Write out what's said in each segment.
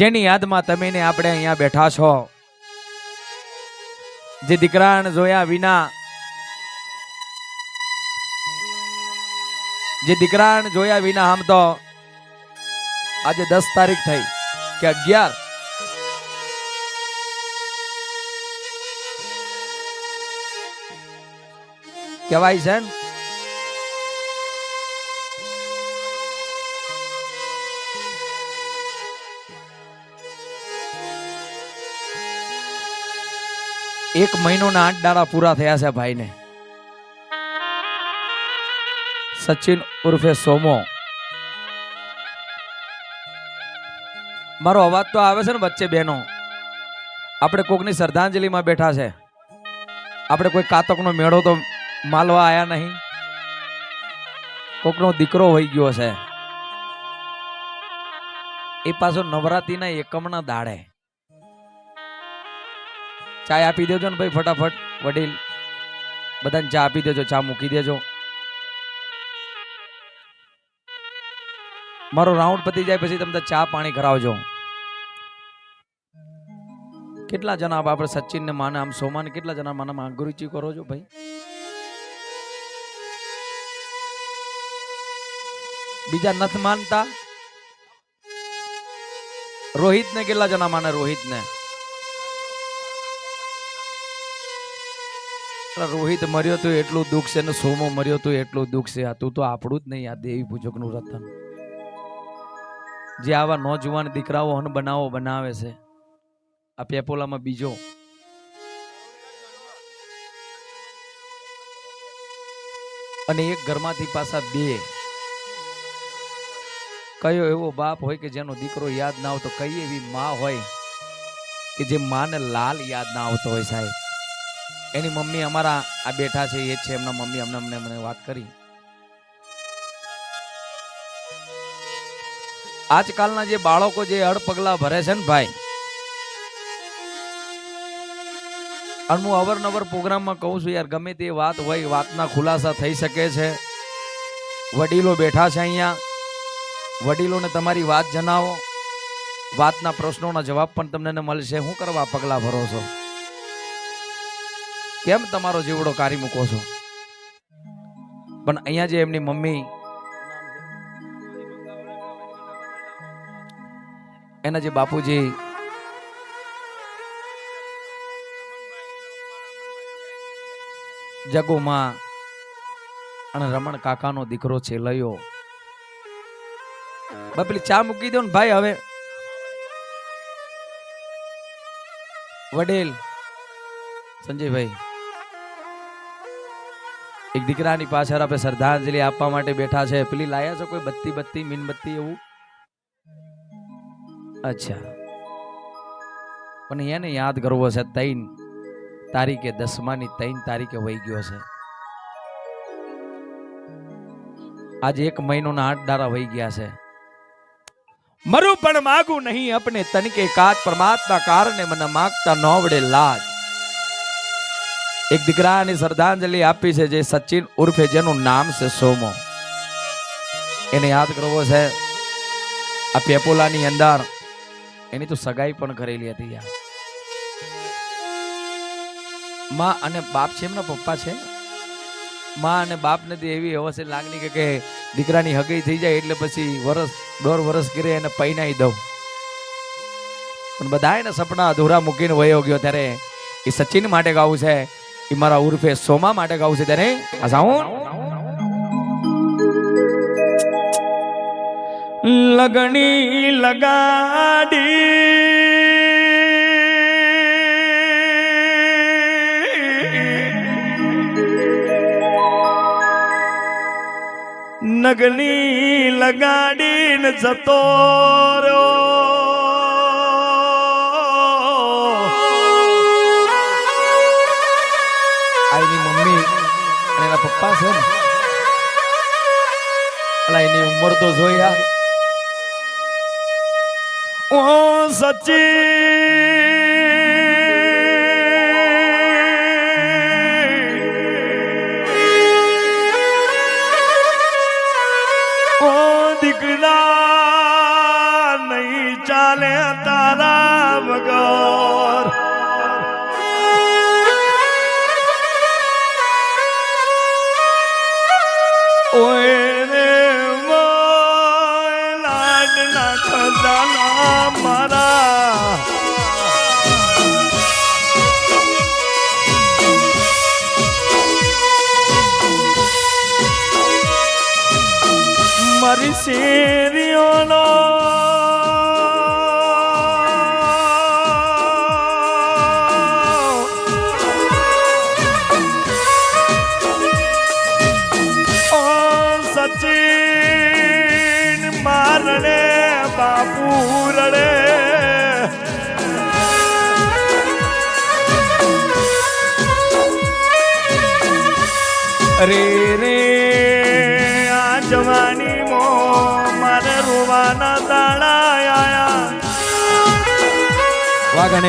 જેની યાદમાં તમે ને આપણે અહીંયા બેઠા છો. જે દીકરાને જોયા વિના, જે દીકરાને જોયા વિના આમ તો આજે દસ તારીખ થઈ કે અગિયાર. કહેવાય છે ને એક મહિનો ના આઠ દાડા પૂરા થયા છે ભાઈને. સચિન ઉર્ફે સોમો. મારો અવાજ તો આવે છે ને વચ્ચે બેનો. આપણે કોકની શ્રદ્ધાંજલિમાં બેઠા છે. આપણે કોઈ કાતકનો મેળો તો માલવા આવ્યા નહીં. કોકનો દીકરો હોઈ ગયો છે. એ પાછો નવરાત્રીના એકમના દાડે. ચાય આપી દેજો ને ભાઈ ફટાફટ, વડીલ. બધાને ચા આપી દેજો, ચા મૂકી દેજો. મારો રાઉન્ડ પતી જાય પછી તમે ચા પાણી કરાવજો. કેટલા જણા આપણે સચિનને માને, આમ સોમાને કેટલા જણા માને માંગરુચી કરો છો ભાઈ? બીજા નથી માનતા? રોહિતને કેટલા જણા માને રોહિત રોહિત મર્યો તો એટલું દુઃખ છે ને સોમો મર્યો તો એટલું દુઃખ છે. આ તું તો આપણું જ નહીં, આ દેવી પૂજકનું રતન. જે આવા નોજવાન દીકરાઓ હન બનાવો બનાવે છે. આ પેપોલામાં બીજો. અને એક ઘરમાંથી પાછા બે. કયો એવો બાપ હોય કે જેનો દીકરો યાદ ના આવતો, કઈ એવી માં હોય કે જે માને લાલ યાદ ના આવતો હોય સાહેબ? એની મમ્મી અમારા આ બેઠા છે, એ જ છે, એમના મમ્મી અમને અમને મને વાત કરી. આજકાલના જે બાળકો જે અડપગલા ભરે છે ને ભાઈ, અને હું અવરનવર પ્રોગ્રામમાં કહું છું, યાર, ગમે તે વાત હોય, વાતના ખુલાસા થઈ શકે છે. વડીલો બેઠા છે અહીંયા. વડીલોને તમારી વાત જણાવો. વાતના પ્રશ્નોના જવાબ પણ તમને મળશે. શું કરવા પગલાં ભરો છો? કેમ તમારો જીવડો કાઢી મૂકો છો? પણ અહીંયા જે એમની મમ્મી એના જે બાપુજી જગોમાં અને રમણ કાકાનો દીકરો છે લયો પેલી ચા મૂકી દો ને ભાઈ હવે. વડેલ, સંજયભાઈ. એક દીકરાની પાછળ આપણે શ્રદ્ધાંજલિ આપવા માટે બેઠા છે. પેલી લાયા છો કોઈ બત્તી બત્તી મીનબત્તી એવું? અચ્છા. પણ એને યાદ કરવો છે, તૈન તારીખે, દસમાની તૈન તારીખે વહી ગયો છે. આજે એક મહિનો ના આઠ દાડા વહી ગયા છે. મરું પણ માગું નહીં, અપને તનકે કાચ પરમાત્મા કારણે મને માગતા નોવડે લાજ. એક દીકરાની શ્રદ્ધાંજલિ આપી છે જે સચિન ઉર્ફે, જેનું નામ છે સોમો. એને યાદ કરવો છે, આ પેપોલાની અંદર એની તો સગાઈ પણ કરેલી હતી યાર. માં અને બાપ છે એમના પપ્પા છે? માં અને બાપને તો એવી અવશ્ય લાગણી કે દીકરાની હગઈ થઈ જાય એટલે પછી વરસ, દોઢ વરસ કરે એને પૈનાઈ દઉં. પણ બધા એના સપના અધૂરા મૂકીને વયો ગયો ત્યારે એ સચિન માટે ગાવું છે એ મારા ઉર્ફે સોમા માટે ગાવું છે તેને આ સાઉન્ડ લગણી લગાડી. નગની લગાડીને જતો આઈની પપ્પા છે ને એની ઉંમર તો જોયા ઓ સચી ઓ દીકરા નહીં ચાલે મારી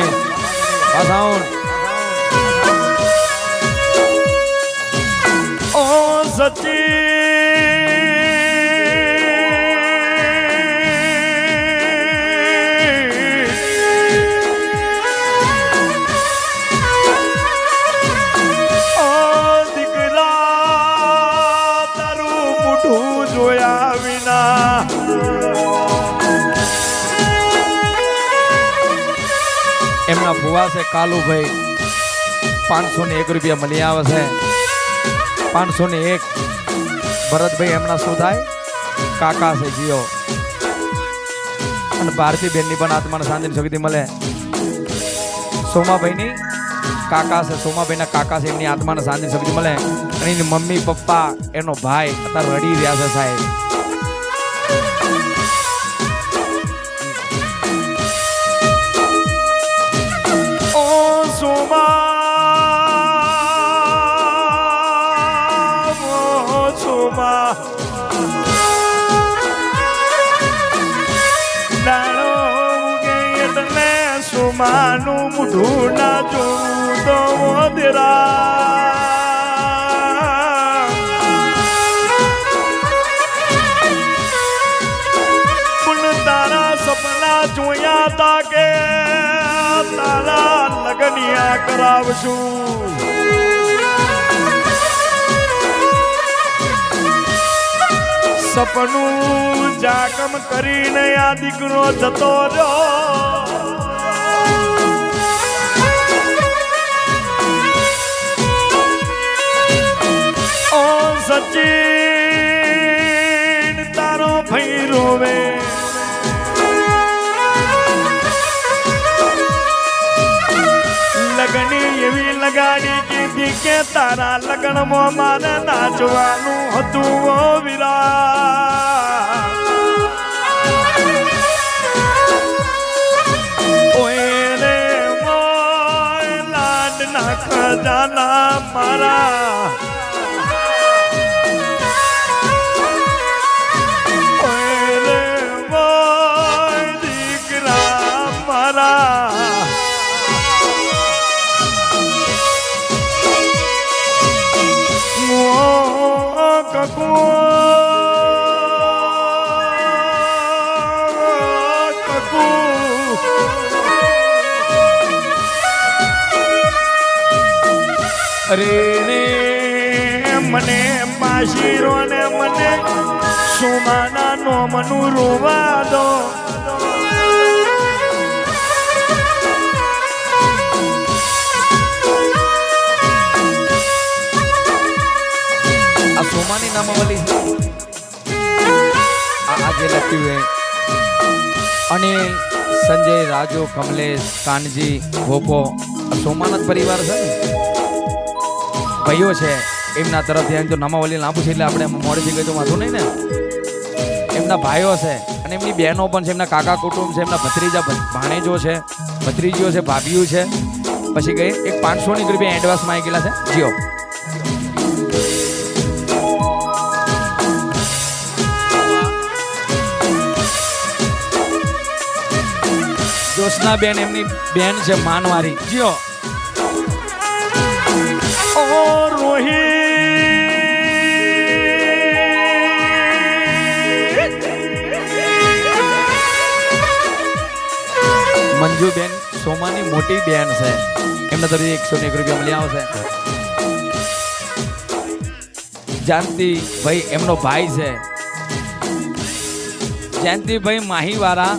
વાહ સાઉન્ડ ઓ સચિન. છે, કાલુભાઈ. પાંચસો ને એક રૂપિયા મળી આવે છે. પાંચસો ને એક. ભરતભાઈ એમના શું થાય? કાકા છે, જીઓ. અને ભારતી બેનની પણ આત્માને શાંતિની શક્તિ મળે. સોમાભાઈની કાકા છે, સોમાભાઈના કાકા છે, એમની આત્માને શાંતિની શક્તિ મળે. અને એની મમ્મી, પપ્પા, એનો ભાઈ અત્યારે રડી રહ્યા છે સાહેબ. સોમાનું મુઢું ના જોવું તો મોદરા પણ તારા સપના જોયા તા કે તારા લગનિયા કરાવશું. સપનું જાગમ કરીને આ દીકરો જતો રહ્યો. સચિન તારો ભાઈ રોવે. લગની એવી લગાડી કીધી કે તારા લગ્નમાં મારે નાચવાનું હતું ઓ વિરા લાડના ખજાના મારા અરે રે મને પાશીરો ને મને સુમાના નો મનુ રોવા દો. આ સોમાની નામાવલી. આજે લખ્યું હે અને સંજય, રાજુ, કમલેશ, કાનજી, ગોપો, આ સોમાના જ પરિવાર છે ને? ભાઈઓ છે, એમના તરફથી એમ તો નામાવલી લાંબુ છે એટલે આપણે મોડેથી ગઈ તો વાંધો નહીં ને. એમના ભાઈઓ છે અને એમની બહેનો પણ છે, એમના કાકા કુટુંબ છે, એમના ભત્રીજા ભાણેજો છે, ભત્રીજીઓ છે, ભાભીઓ છે. પછી ગઈ એક પાંચસોની રૂપિયા એડવાન્સમાં આવી ગયેલા છે. જીઓ. જોશના બેન, એમની બેન છે, માનવારી. જીઓ. મંજુબેન સોમાની મોટી બેન છે. એમના તરફથી એકસો ને એક રૂપિયા મળી આવશે. જાનતી ભાઈ એમનો ભાઈ છે. જયંતિભાઈ માહીવાળા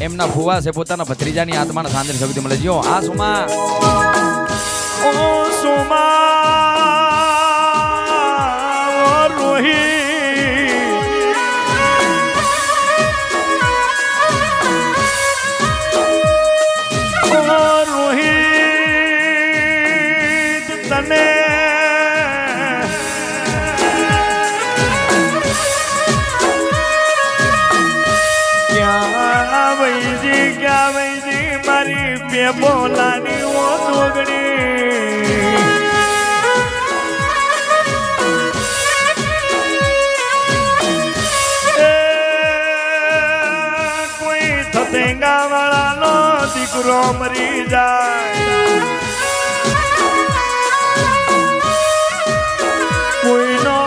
એમના ફુવા છે, પોતાના ભત્રીજાની આત્માના સાંદરી શક્તિ મળે જો, આ સુમા. ઓ સુમા. બોલાની ઓ જોગણી એ કોઈ થતેંગા વાળાનો દીકરો મરી જાય. કોઈનો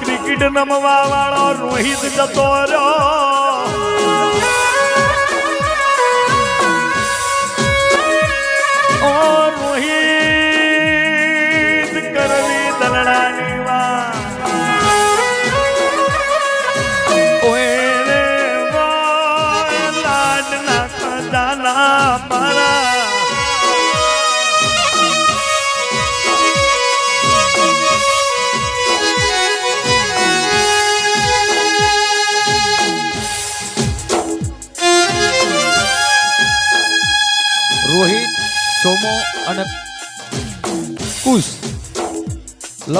ક્રિકેટ રમવા વાળો રોહિત જતો રહ્યો.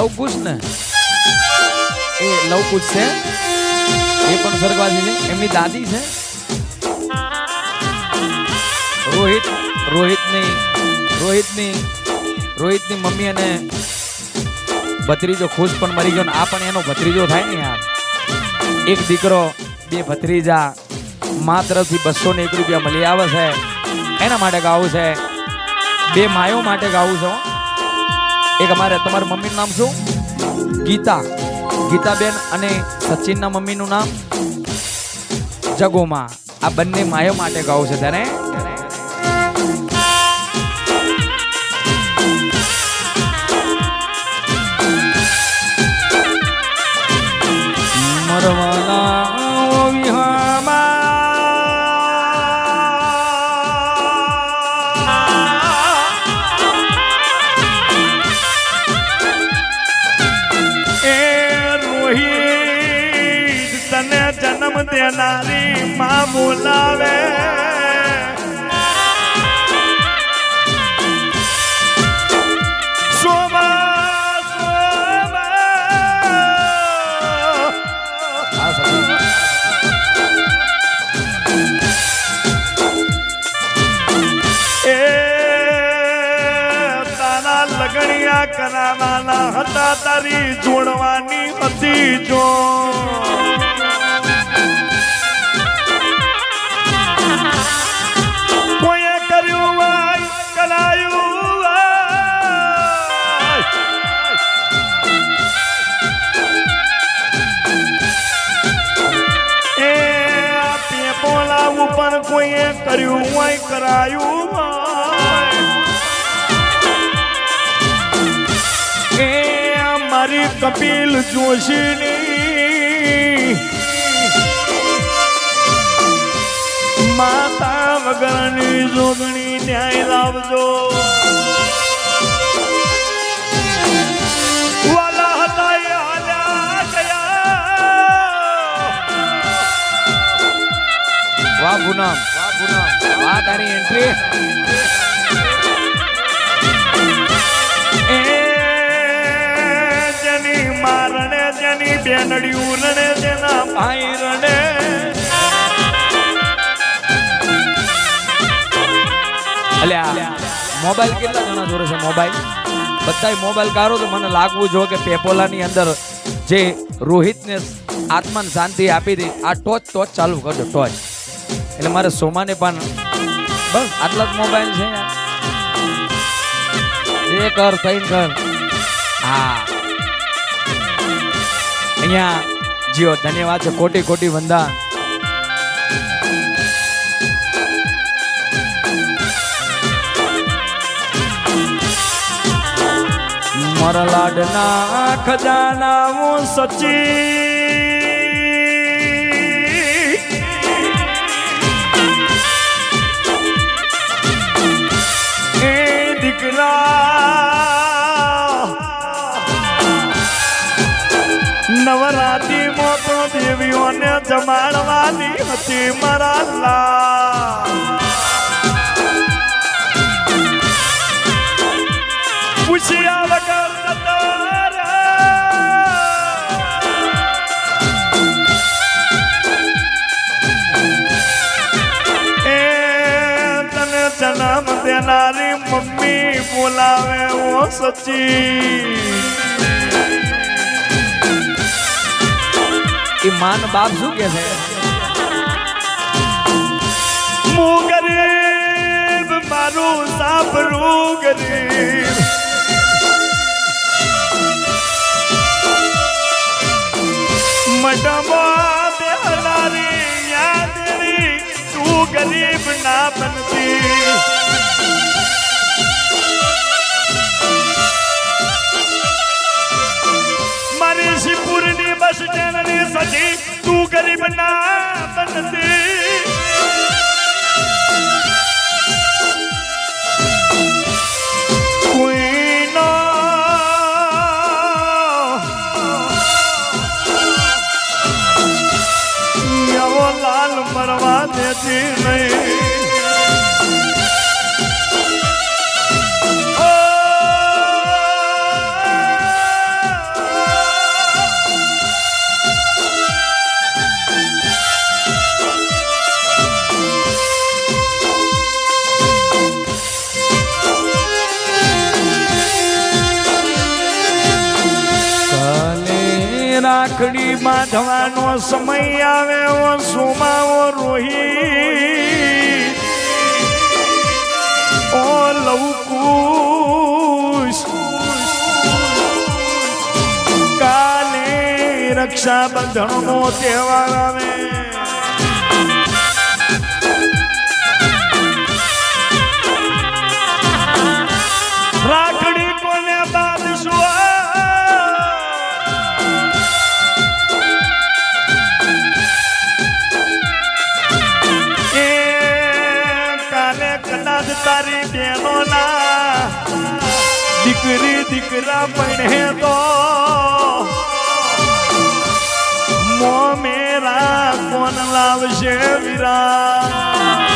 લવ કુશ ને એ લવ કુશ છે? એ પણ સ્વર્ગવાસી છે એમની દાદી છે? રોહિત, રોહિતની રોહિતની રોહિતની મમ્મી અને ભત્રીજો ખુશ પણ મરી ગયો ને આ પણ એનો ભત્રીજો થાય ને યાર. એક દીકરો, બે ભત્રીજા મા તરફથી બસો ને એક રૂપિયા મળી આવે છે. એના માટે ગાવું છે. બે માયો માટે ગાવું છે. એક અમારે તમારા મમ્મીનું નામ શું? ગીતા. ગીતાબેન અને સચિનના મમ્મીનું નામ જગોમાં. આ બંને માયો માટે ગાવું છે તારે બોલાવે લગણિયા કરાવાના હતા તારી જોડવાની હતી જો. કોઈએ કર્યું હોય કરાયું એ મારી કપિલ જોશીની. માતા વગરની જોગણી ન્યાય લાવજો. વાહ પૂનમ વાહ પૂનમ વાહ તારી એન્ટ્રી એ જેની મારણે જેની બેનડિયું રણે જેના ભાઈ રણે. અલ્યા મોબાઈલ કેટલા જણા જોડે છે મોબાઈલ? બધાય મોબાઈલ કાઢો તો મને લાગવું જો કે પેપોલાની અંદર જે રોહિતને આત્મન શાંતિ આપી હતી આ ટોચ ટોચ ચાલુ કરજો ટોચ. એટલે મારે સોમાને પણ બસ આટલા જ મોબાઈલ છે બે કર ત્રણ કર હા. અહીંયા જીઓ, ધન્યવાદ છે. કોટી કોટી વંદન. મારા લાડના ખજાના હું સચી દીકરા નવરાત્રી દેવીઓને જમાડવાની હતી મારા પૂછ્યા વગર દેનારી મમ્મી બોલાવે ઓ સચી એ માન બાપ શું કે છે હું ગરીબ મારું સાંભળું ગરીબ મઢમાં ગરીબ ના બનતી મારી શિવપુરની બસ સ્ટેન્ડની સજી તું ગરીબ ના બનતી રાખડી બાંધવાનો સમય આવે ઓ સુમાવો રોહી. ઓ લવકુશ. કાલે રક્ષાબંધનનો તહેવાર આવે. તારી બેનો ના દીકરી દીકરા પડે તો મો મેરા કોણ લાવશે વિરા